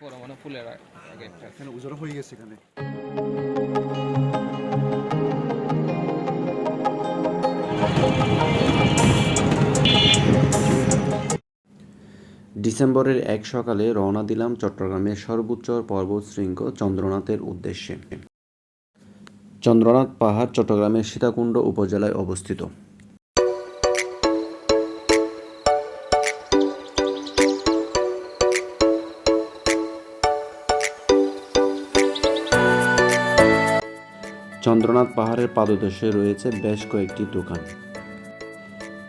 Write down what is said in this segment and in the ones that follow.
পরে মানে ফুলের এখানে উজোড়া হয়ে গেছে এখানে। ডিসেম্বরের এক সকালে রওনা দিলাম চট্টগ্রামের সর্বোচ্চ পর্বতশৃঙ্গ চন্দ্রনাথের উদ্দেশ্যে। চন্দ্রনাথ পাহাড়, চট্টগ্রামের সীতাকুণ্ড উপজেলায় অবস্থিত। চন্দ্রনাথ পাহাড়ের পাদদেশে রয়েছে বেশ কয়েকটি দোকান।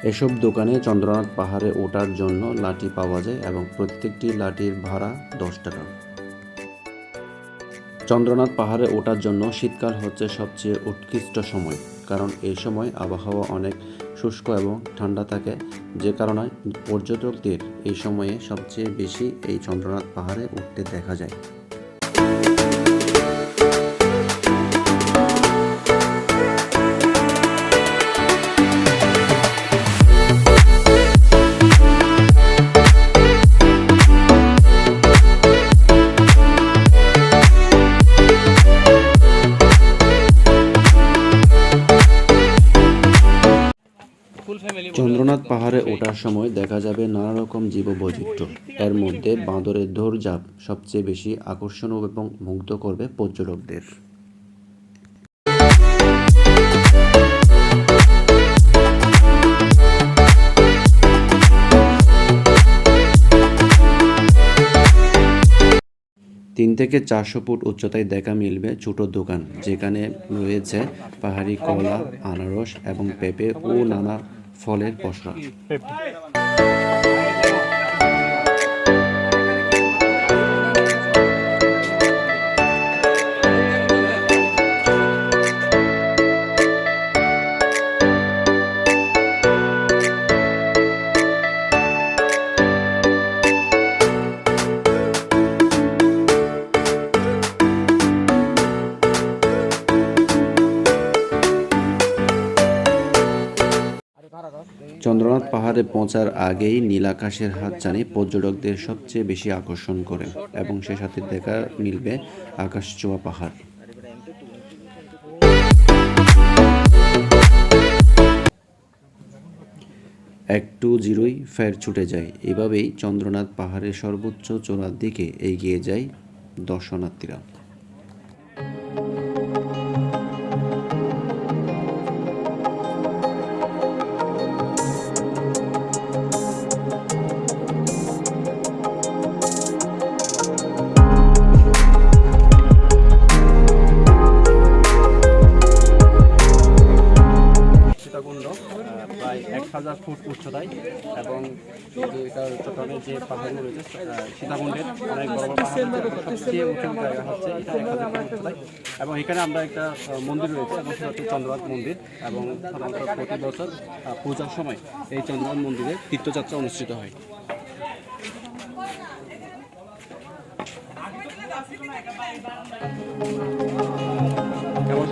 এসব দোকানে চন্দ্রনাথ পাহাড়ে ওঠার জন্য লাঠি পাওয়া যায় এবং প্রত্যেকটি লাঠির ভাড়া দশ টাকা। চন্দ্রনাথ পাহাড়ে ওঠার জন্য শীতকাল হচ্ছে সবচেয়ে উৎকৃষ্ট সময়, কারণ এই সময় আবহাওয়া অনেক শুষ্ক এবং ঠান্ডা থাকে, যে কারণে পর্যটকদের এই সময়ে সবচেয়ে বেশি এই চন্দ্রনাথ পাহাড়ে উঠতে দেখা যায়। চন্দ্রনাথ পাহাড়ে ওঠার সময় দেখা যাবে নানা রকম জীববৈচিত্র্য। এর মধ্যে বাঁদরের দৌড়ঝাঁপ সবচেয়ে বেশি আকর্ষণ এবং মুগ্ধ করবে পর্যটকদের। তিন থেকে চারশো ফুট উচ্চতায় দেখা মিলবে ছোট দোকান যেখানে রয়েছে পাহাড়ি কলা আনারস এবং পেঁপে ও নানা ফলের পসরা। চন্দ্রনাথ পাহাড়ে পৌঁছার আগেই নীলাকাশের হাতছানি পর্যটকদের সবচেয়ে বেশি আকর্ষণ করে এবং সে সাথে দেখা মিলবে আকাশ ছোঁয়া পাহাড়। একটু জিরোই ফের ছুটে যায়। এভাবেই চন্দ্রনাথ পাহাড়ের সর্বোচ্চ চূড়ার দিকে এগিয়ে যায় দর্শনার্থীরা। এক হাজার ফুট উচ্চতায় এবং এটা চট্টগ্রামের যে পাহাড়গুলো রয়েছে সীতাকুণ্ডের অনেক বড় বড় সবচেয়ে উঁচু জায়গা হচ্ছে এটা এক হাজার ফুট উচ্চতায়। এবং এখানে আমরা একটা মন্দির রয়েছে, এবং সেটা হচ্ছে চন্দ্রনাথ মন্দির, এবং সাধারণত প্রতি বছর পূজার সময় এই চন্দ্রনাথ মন্দিরে তীর্থযাত্রা অনুষ্ঠিত হয়। কেমন